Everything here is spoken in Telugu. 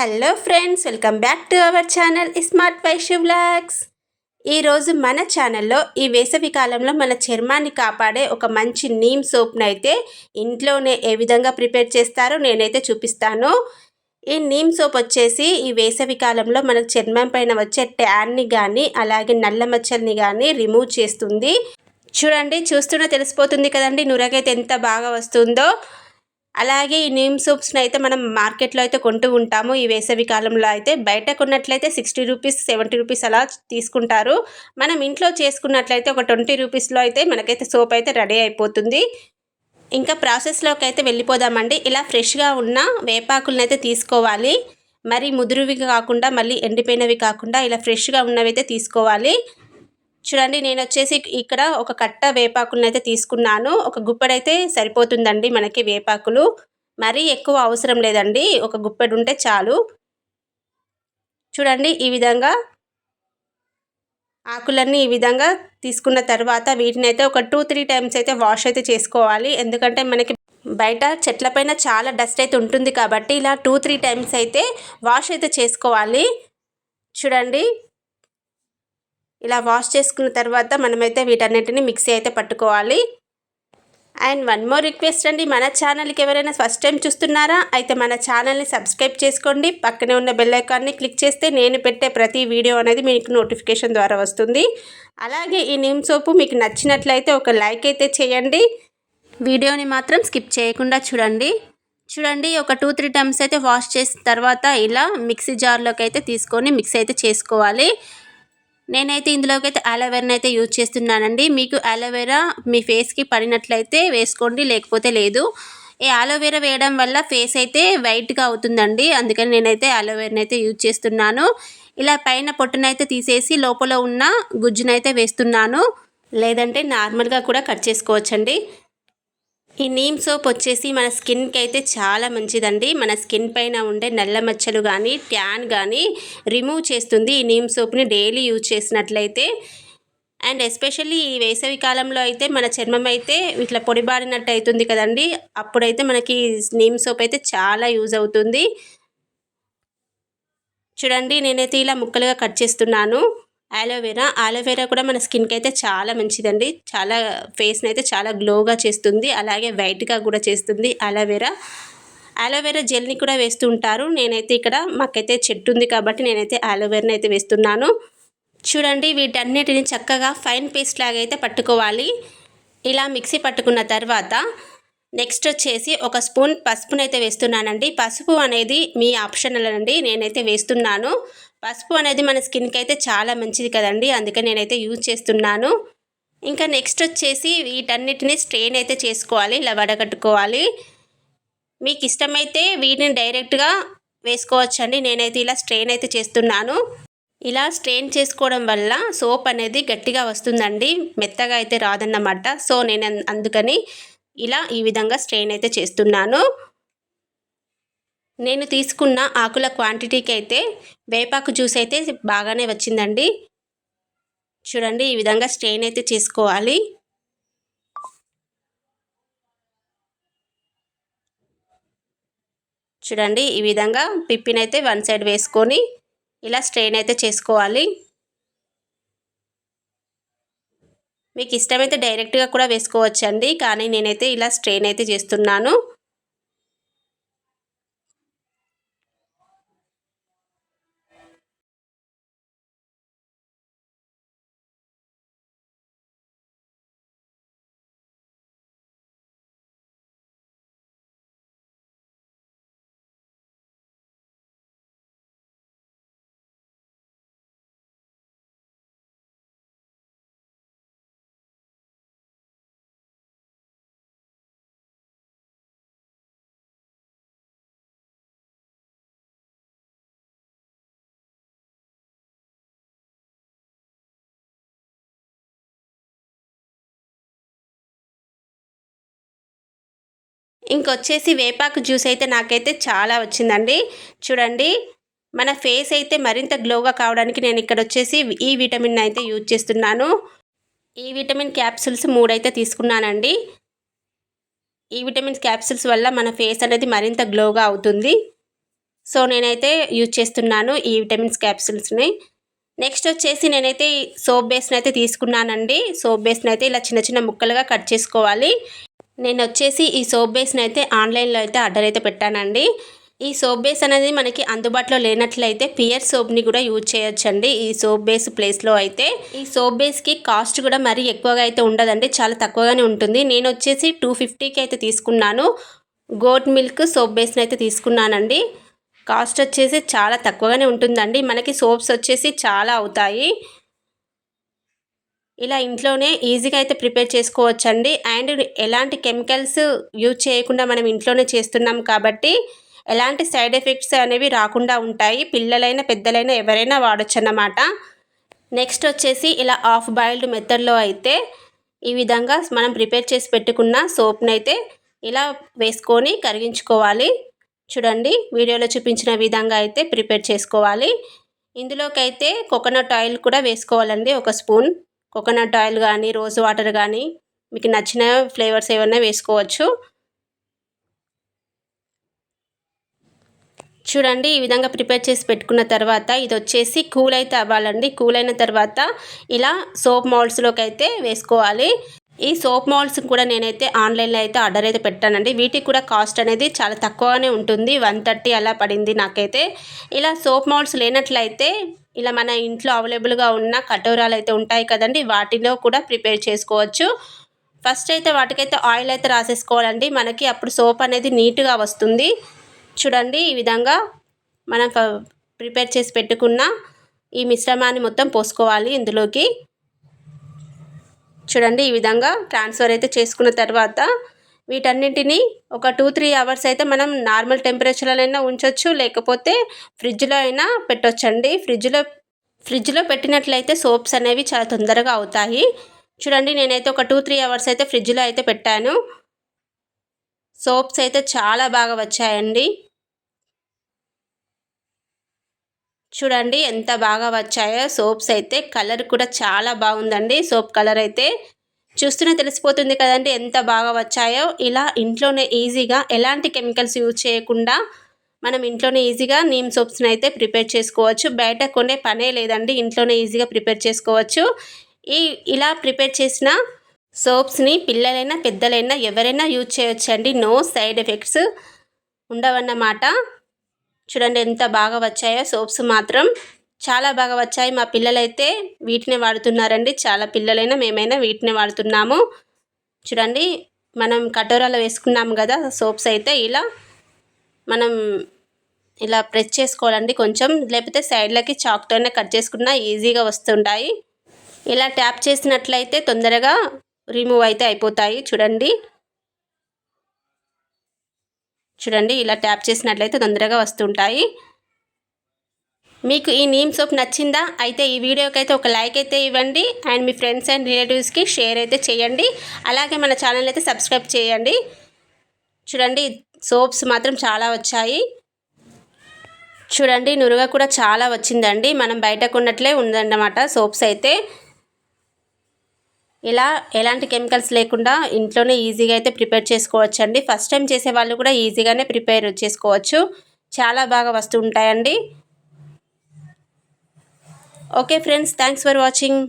Hello friends welcome back to our channel smart Vaishu vlogs ఈరోజు మన ఛానల్లో ఈ వేసవి కాలంలో మన చర్మాన్ని కాపాడే ఒక మంచి నీమ్ సోప్ని అయితే ఇంట్లోనే ఏ విధంగా ప్రిపేర్ చేస్తారో నేనైతే చూపిస్తాను. ఈ నీమ్ సోప్ వచ్చేసి ఈ వేసవి కాలంలో మన చర్మం పైన వచ్చే ట్యాన్ని కానీ అలాగే నల్ల మచ్చల్ని కానీ రిమూవ్ చేస్తుంది. చూడండి చూస్తున్న తెలిసిపోతుంది కదండి నురగైతే ఎంత బాగా వస్తుందో. అలాగే ఈ నీమ్ సూప్స్ని అయితే మనం మార్కెట్లో అయితే కొంటూ ఉంటాము. ఈ వేసవి కాలంలో అయితే బయట కొన్నట్లయితే సిక్స్టీ రూపీస్ సెవెంటీ రూపీస్ అలా తీసుకుంటారు. మనం ఇంట్లో చేసుకున్నట్లయితే ఒక ట్వంటీ రూపీస్లో అయితే మనకైతే సోప్ అయితే రెడీ అయిపోతుంది. ఇంకా ప్రాసెస్లోకి అయితే వెళ్ళిపోదామండి. ఇలా ఫ్రెష్గా ఉన్న వేపాకులను అయితే తీసుకోవాలి. మరి ముదురువి కాకుండా మళ్ళీ ఎండిపోయినవి కాకుండా ఇలా ఫ్రెష్గా ఉన్నవి అయితే తీసుకోవాలి. చూడండి నేను వచ్చేసి ఇక్కడ ఒక కట్ట వేపాకులను అయితే తీసుకున్నాను. ఒక గుప్పెడైతే సరిపోతుందండి మనకి వేపాకులు. మరీ ఎక్కువ అవసరం లేదండి. ఒక గుప్పెడు ఉంటే చాలు. చూడండి ఈ విధంగా ఆకులన్నీ ఈ విధంగా తీసుకున్న తర్వాత వీటిని అయితే ఒక టూ త్రీ టైమ్స్ అయితే వాష్ అయితే చేసుకోవాలి. ఎందుకంటే మనకి బయట చెట్లపైన చాలా డస్ట్ అయితే ఉంటుంది కాబట్టి ఇలా టూ త్రీ టైమ్స్ అయితే వాష్ అయితే చేసుకోవాలి. చూడండి ఇలా వాష్ చేసుకున్న తర్వాత మనమైతే వీటన్నిటిని మిక్సీ అయితే పట్టుకోవాలి. అండ్ వన్ మోర్ రిక్వెస్ట్ అండి మన ఛానల్కి ఎవరైనా ఫస్ట్ టైం చూస్తున్నారా అయితే మన ఛానల్ని సబ్స్క్రైబ్ చేసుకోండి. పక్కనే ఉన్న బెల్ ఐకాన్ని క్లిక్ చేస్తే నేను పెట్టే ప్రతి వీడియో అనేది మీకు నోటిఫికేషన్ ద్వారా వస్తుంది. అలాగే ఈ నిమ్ సోపు మీకు నచ్చినట్లయితే ఒక లైక్ అయితే చేయండి. వీడియోని మాత్రం స్కిప్ చేయకుండా చూడండి. చూడండి ఒక టూ త్రీ టైమ్స్ అయితే వాష్ చేసిన తర్వాత ఇలా మిక్సీ జార్లోకి అయితే తీసుకొని మిక్స్ అయితే చేసుకోవాలి. నేనైతే ఇందులోకి అయితే అలోవెరాని అయితే యూజ్ చేస్తున్నానండి. మీకు అలోవెరా మీ ఫేస్కి పడినట్లయితే వేసుకోండి లేకపోతే లేదు. ఈ అలోవెరా వేయడం వల్ల ఫేస్ అయితే వైట్గా అవుతుందండి. అందుకని నేనైతే అలోవెరాని అయితే యూజ్ చేస్తున్నాను. ఇలా పైన పొట్టునైతే తీసేసి లోపల ఉన్న గుజ్జునైతే వేస్తున్నాను. లేదంటే నార్మల్గా కూడా కట్ చేసుకోవచ్చండి. ఈ నీమ్ సోప్ వచ్చేసి మన స్కిన్కి అయితే చాలా మంచిదండి. మన స్కిన్ పైన ఉండే నల్ల మచ్చలు కానీ ట్యాన్ కానీ రిమూవ్ చేస్తుంది ఈ నీమ్ సోప్ని డైలీ యూజ్ చేసినట్లయితే. అండ్ ఎస్పెషల్లీ ఈ వేసవి కాలంలో అయితే మన చర్మం అయితే ఇట్లా పొడిబారినట్టు అవుతుంది కదండి. అప్పుడైతే మనకి నీమ్ సోప్ అయితే చాలా యూజ్ అవుతుంది. చూడండి నేనైతే ఇలా ముక్కలుగా కట్ చేస్తున్నాను. ఆలోవెరా ఆలోవెరా కూడా మన స్కిన్కి అయితే చాలా మంచిదండి. చాలా ఫేస్ని అయితే చాలా గ్లోగా చేస్తుంది. అలాగే వైట్గా కూడా చేస్తుంది ఆలోవెరా ఆలోవెరా జెల్ని కూడా వేస్తూ ఉంటారు నేనైతే ఇక్కడ మాకైతే చెట్టు ఉంది కాబట్టి నేనైతే ఆలోవెరాని అయితే వేస్తున్నాను. చూడండి వీటన్నిటిని చక్కగా ఫైన్ పేస్ట్ లాగా అయితే పట్టుకోవాలి. ఇలా మిక్సీ పట్టుకున్న తర్వాత నెక్స్ట్ వచ్చేసి ఒక స్పూన్ పసుపునైతే వేస్తున్నానండి. పసుపు అనేది మీ ఆప్షనల్ అండి. నేనైతే వేస్తున్నాను. పసుపు అనేది మన స్కిన్కి అయితే చాలా మంచిది కదండి. అందుకని నేనైతే యూజ్ చేస్తున్నాను. ఇంకా నెక్స్ట్ వచ్చేసి వీటన్నిటిని స్ట్రెయిన్ అయితే చేసుకోవాలి ఇలా వడగట్టుకోవాలి. మీకు ఇష్టమైతే వీటిని డైరెక్ట్గా వేసుకోవచ్చండి. నేనైతే ఇలా స్ట్రెయిన్ అయితే చేస్తున్నాను. ఇలా స్ట్రెయిన్ చేసుకోవడం వల్ల సోప్ అనేది గట్టిగా వస్తుందండి. మెత్తగా అయితే రాదన్నమాట. సో నేను అందుకని ఇలా ఈ విధంగా స్ట్రెయిన్ అయితే చేస్తున్నాను. నేను తీసుకున్న ఆకుల క్వాంటిటీకి అయితే వేపాకు జ్యూస్ అయితే బాగానే వచ్చిందండి. చూడండి ఈ విధంగా స్ట్రెయిన్ అయితే చేసుకోవాలి. చూడండి ఈ విధంగా పిప్పినైతే వన్ సైడ్ వేసుకొని ఇలా స్ట్రెయిన్ అయితే చేసుకోవాలి. మీకు ఇష్టమైతే డైరెక్ట్గా కూడా వేసుకోవచ్చండి కానీ నేనైతే ఇలా స్ట్రెయిన్ అయితే చేస్తున్నాను. ఇంకొచ్చేసి వేపాకు జ్యూస్ అయితే నాకైతే చాలా వచ్చిందండి. చూడండి మన ఫేస్ అయితే మరింత గ్లోగా కావడానికి నేను ఇక్కడ వచ్చేసి ఈ విటమిన్ అయితే యూజ్ చేస్తున్నాను. ఈ విటమిన్ క్యాప్సూల్స్ మూడైతే తీసుకున్నానండి. ఈ విటమిన్ క్యాప్సూల్స్ వల్ల మన ఫేస్ అనేది మరింత గ్లోగా అవుతుంది. సో నేనైతే యూజ్ చేస్తున్నాను ఈ విటమిన్స్ క్యాప్సూల్స్ని. నెక్స్ట్ వచ్చేసి నేనైతే సోప్ బేస్ని అయితే తీసుకున్నానండి. సోప్ బేస్ని అయితే ఇలా చిన్న చిన్న ముక్కలుగా కట్ చేసుకోవాలి. నేను వచ్చేసి ఈ సోప్ బేస్ని అయితే ఆన్లైన్లో అయితే ఆర్డర్ అయితే పెట్టానండి. ఈ సోప్ బేస్ అనేది మనకి అందుబాటులో లేనట్లయితే పియర్ సోప్ని కూడా యూజ్ చేయొచ్చండి. ఈ సోప్ బేస్ ప్లేస్లో అయితే. ఈ సోప్ బేస్కి కాస్ట్ కూడా మరీ ఎక్కువగా అయితే ఉండదండి. చాలా తక్కువగానే ఉంటుంది. నేను వచ్చేసి టూ ఫిఫ్టీకి అయితే తీసుకున్నాను. గోట్ మిల్క్ సోప్ బేస్ని అయితే తీసుకున్నానండి. కాస్ట్ వచ్చేసి చాలా తక్కువగానే ఉంటుందండి. మనకి సోప్స్ వచ్చేసి చాలా అవుతాయి. ఇలా ఇంట్లోనే ఈజీగా అయితే ప్రిపేర్ చేసుకోవచ్చండి. అండ్ ఎలాంటి కెమికల్స్ యూజ్ చేయకుండా మనం ఇంట్లోనే చేస్తున్నాం కాబట్టి ఎలాంటి సైడ్ ఎఫెక్ట్స్ అనేవి రాకుండా ఉంటాయి. పిల్లలైనా పెద్దలైనా ఎవరైనా వాడచ్చు అన్నమాట నెక్స్ట్ వచ్చేసి ఇలా హాఫ్ బాయిల్డ్ మెథడ్లో అయితే ఈ విధంగా మనం ప్రిపేర్ చేసి పెట్టుకున్న సోప్ని అయితే ఇలా వేసుకొని కరిగించుకోవాలి. చూడండి వీడియోలో చూపించిన విధంగా అయితే ప్రిపేర్ చేసుకోవాలి. ఇందులోకైతే కోకోనట్ ఆయిల్ కూడా వేసుకోవాలండి ఒక స్పూన్. కోకోనట్ ఆయిల్ కానీ రోజ్ వాటర్ కానీ మీకు నచ్చిన ఫ్లేవర్స్ ఏమైనా వేసుకోవచ్చు. చూడండి ఈ విధంగా ప్రిపేర్ చేసి పెట్టుకున్న తర్వాత ఇది వచ్చేసి కూల్ అయితే అవ్వాలండి. కూల్ అయిన తర్వాత ఇలా సోప్ మౌల్డ్స్లోకి అయితే వేసుకోవాలి. ఈ సోప్ మాల్స్ కూడా నేనైతే ఆన్లైన్లో అయితే ఆర్డర్ అయితే పెట్టానండి. వీటికి కూడా కాస్ట్ అనేది చాలా తక్కువగానే ఉంటుంది. వన్ థర్టీ అలా పడింది నాకైతే. ఇలా సోప్ మాల్స్ లేనట్లయితే ఇలా మన ఇంట్లో అవైలబుల్గా ఉన్న కటోరాలు అయితే ఉంటాయి కదండి వాటిలో కూడా ప్రిపేర్ చేసుకోవచ్చు. ఫస్ట్ అయితే వాటికైతే ఆయిల్ అయితే రాసేసుకోవాలండి. మనకి అప్పుడు సోప్ అనేది నీట్గా వస్తుంది. చూడండి ఈ విధంగా మనం ప్రిపేర్ చేసి పెట్టుకున్న ఈ మిశ్రమాన్ని మొత్తం పోసుకోవాలి ఇందులోకి. చూడండి ఈ విధంగా ట్రాన్స్ఫర్ అయితే చేసుకున్న తర్వాత వీటన్నింటినీ ఒక టూ త్రీ అవర్స్ అయితే మనం నార్మల్ టెంపరేచర్లోనైనా ఉంచవచ్చు లేకపోతే ఫ్రిడ్జ్లో అయినా పెట్టొచ్చండి. ఫ్రిడ్జ్లో ఫ్రిడ్జ్లో పెట్టినట్లయితే సోప్స్ అనేవి చాలా తొందరగా అవుతాయి. చూడండి నేనైతే ఒక టూ త్రీ అవర్స్ అయితే ఫ్రిడ్జ్లో అయితే పెట్టాను. సోప్స్ అయితే చాలా బాగా వచ్చాయండి. చూడండి ఎంత బాగా వచ్చాయో. సోప్స్ అయితే కలర్ కూడా చాలా బాగుందండి. సోప్ కలర్ అయితే చూస్తూనే తెలిసిపోతుంది కదండి ఎంత బాగా వచ్చాయో. ఇలా ఇంట్లోనే ఈజీగా ఎలాంటి కెమికల్స్ యూజ్ చేయకుండా మనం ఇంట్లోనే ఈజీగా నీమ్ సోప్స్ని అయితే ప్రిపేర్ చేసుకోవచ్చు. బయట కొనే పనే లేదండి ఇంట్లోనే ఈజీగా ప్రిపేర్ చేసుకోవచ్చు. ఈ ఇలా ప్రిపేర్ చేసిన సోప్స్ని పిల్లలైనా పెద్దలైనా ఎవరైనా యూజ్ చేయొచ్చండి. నో సైడ్ ఎఫెక్ట్స్ ఉండవన్నమాట. చూడండి ఎంత బాగా వచ్చాయో సోప్స్ మాత్రం. చాలా బాగా వచ్చాయి. మా పిల్లలైతే వీటినే వాడుతున్నారండి. చాలా పిల్లలైనా మేమైనా వీటినే వాడుతున్నాము. చూడండి మనం కటోరాలో వేసుకున్నాము కదా సోప్స్ అయితే ఇలా మనం ఇలా ప్రెస్ చేసుకోవాలండి కొంచెం. లేకపోతే సైడ్లకి చాక్తోనే కట్ చేసుకున్నా ఈజీగా వస్తుంటాయి. ఇలా ట్యాప్ చేసినట్లయితే తొందరగా రిమూవ్ అయితే అయిపోతాయి. చూడండి. చూడండి ఇలా ట్యాప్ చేసినట్లయితే తొందరగా వస్తుంటాయి. మీకు ఈ నీమ్ సోప్ నచ్చిందా? అయితే ఈ వీడియోకి అయితే ఒక లైక్ అయితే ఇవ్వండి. అండ్ మీ ఫ్రెండ్స్ అండ్ రిలేటివ్స్కి షేర్ అయితే చేయండి. అలాగే మన ఛానల్ అయితే సబ్స్క్రైబ్ చేయండి. చూడండి సోప్స్ మాత్రం చాలా వచ్చాయి. చూడండి నురుగ కూడా చాలా వచ్చిందండి. మనం బయట కొన్నట్లే ఉందన్నమాట సోప్స్ అయితే. ఇలా ఎలాంటి కెమికల్స్ లేకుండా ఇంట్లోనే ఈజీగా అయితే ప్రిపేర్ చేసుకోవచ్చండి. ఫస్ట్ టైం చేసే వాళ్ళు కూడా ఈజీగానే ప్రిపేర్ చేసుకోవచ్చు. చాలా బాగా వస్తూ ఉంటాయండి. okay friends thanks for watching